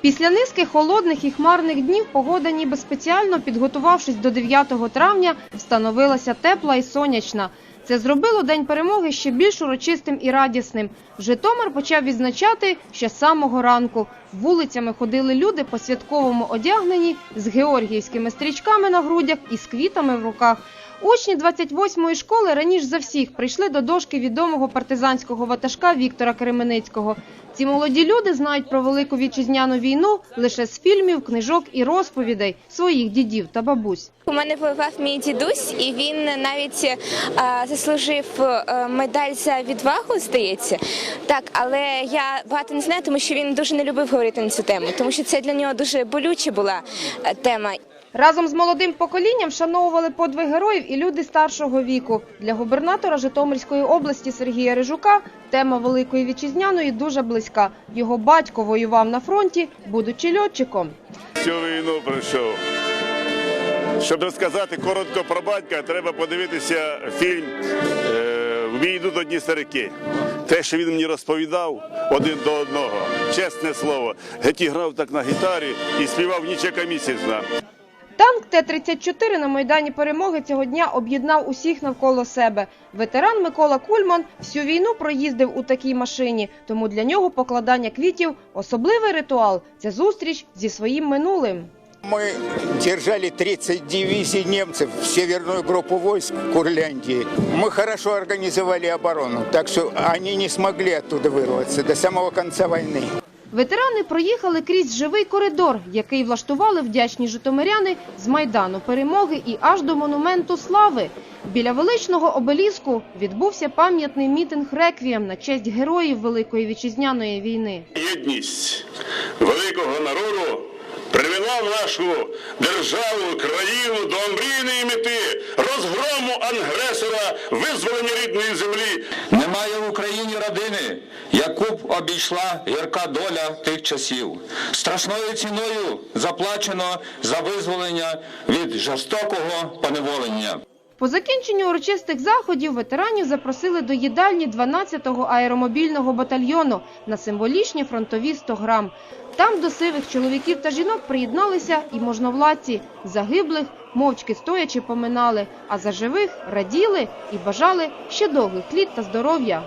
Після низки холодних і хмарних днів погода ніби спеціально підготувавшись до 9 травня, встановилася тепла і сонячна. Це зробило День перемоги ще більш урочистим і радісним. Житомир почав відзначати ще з самого ранку. Вулицями ходили люди по святковому одягнені з георгіївськими стрічками на грудях і з квітами в руках. Учні 28-ї школи раніше за всіх прийшли до дошки відомого партизанського ватажка Віктора Кременецького. Ці молоді люди знають про велику вітчизняну війну лише з фільмів, книжок і розповідей своїх дідів та бабусь. У мене воював мій дідусь, і він навіть е, заслужив е, медаль за відвагу, здається. Так, але я багато не знаю, тому що він дуже не любив говорити на цю тему, тому що це для нього дуже болюча була е, тема. Разом з молодим поколінням вшановували подвиг героїв і люди старшого віку. Для губернатора Житомирської області Сергія Рижука тема Великої Вітчизняної дуже близька. Його батько воював на фронті, будучи льотчиком. Цю війну пройшов. Щоб розказати коротко про батька, треба подивитися фільм е, В бій йдуть одні старики. Те, що він мені розповідав один до одного, чесне слово, геть грав так на гітарі і співав ніч яка місяцна. Танк Т-34 на Майдані Перемоги цього дня об'єднав усіх навколо себе. Ветеран Микола Кульман всю війну проїздив у такій машині, тому для нього покладання квітів – особливий ритуал – це зустріч зі своїм минулим. Мы держали 30 дивизий немцев, северную группу войск Курляндии. Мы хорошо организовали оборону, так что они не смогли оттуда вырваться до самого конца войны. Ветерани проїхали крізь живий коридор, який влаштували вдячні житомиряни з Майдану Перемоги і аж до Монументу Слави. Біля величного обеліску відбувся пам'ятний мітинг реквієм на честь героїв Великої Вітчизняної війни. Єдність великого народу привела нашу державу, країну до омрійної мети, розгрому агресора, визволення рідної землі. Немає в Україні родини, яку б обійшла гірка доля тих часів. Страшною ціною заплачено за визволення від жорстокого поневолення. По закінченню урочистих заходів ветеранів запросили до їдальні 12-го аеромобільного батальйону на символічні фронтові 100 грам. Там до сивих чоловіків та жінок приєдналися і можновладці. Загиблих мовчки стоячи поминали, а за живих раділи і бажали ще довгих літ та здоров'я.